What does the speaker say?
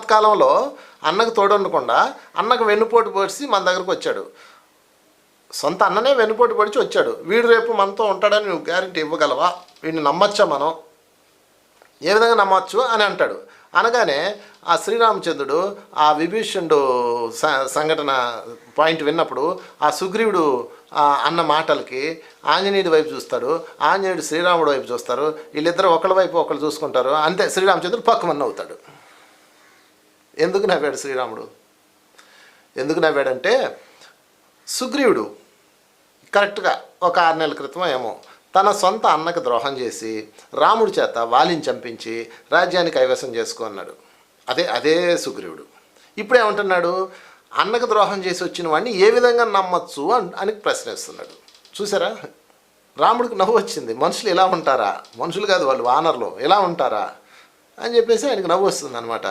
కాలంలో అన్నకు తోడుండకుండా అన్నకు వెన్నుపోటు పొడిచి మన దగ్గరకు వచ్చాడు. సొంత అన్ననే వెన్నుపోటు పొడిచి వచ్చాడు. వీడు రేపు మనతో ఉంటాడని నువ్వు గ్యారంటీ ఇవ్వగలవా? వీడిని నమ్మచ్చా మనం? ఏ విధంగా నమ్మచ్చు అని అంటాడు. అనగానే ఆ శ్రీరామచంద్రుడు ఆ విభీషణుడు సంఘటన పాయింట్ విన్నప్పుడు ఆ సుగ్రీవుడు ఆ అన్న మాటలకి ఆంజనేయుడి వైపు చూస్తాడు. ఆంజనేయుడు శ్రీరాముడు వైపు చూస్తారు. వీళ్ళిద్దరు ఒకళ్ళ వైపు ఒకళ్ళు చూసుకుంటారు. అంతే. శ్రీరామచంద్రుడు పక్కమన్న అవుతాడు ఎందుకు నవ్వాడు శ్రీరాముడు? ఎందుకు నవ్వాడంటే సుగ్రీవుడు కరెక్ట్గా ఒక ఆరు నెలల క్రితం ఏమో తన సొంత అన్నకు ద్రోహం చేసి రాముడి చేత వాలిని చంపించి రాజ్యాన్ని కైవసం చేసుకున్నాడు అదే అదే సుగ్రీవుడు. ఇప్పుడు ఏమంటున్నాడు? అన్నకు ద్రోహం చేసి వచ్చిన వాడిని ఏ విధంగా నమ్మచ్చు అని ప్రశ్నిస్తున్నాడు. చూసారా? రాముడికి నవ్వు వచ్చింది. మనుషులు ఇలా ఉంటారా? మనుషులు కాదు వాళ్ళు వానర్లు. ఎలా ఉంటారా? అని చెప్పేసి ఆయనకు నవ్వు వస్తుంది అనమాట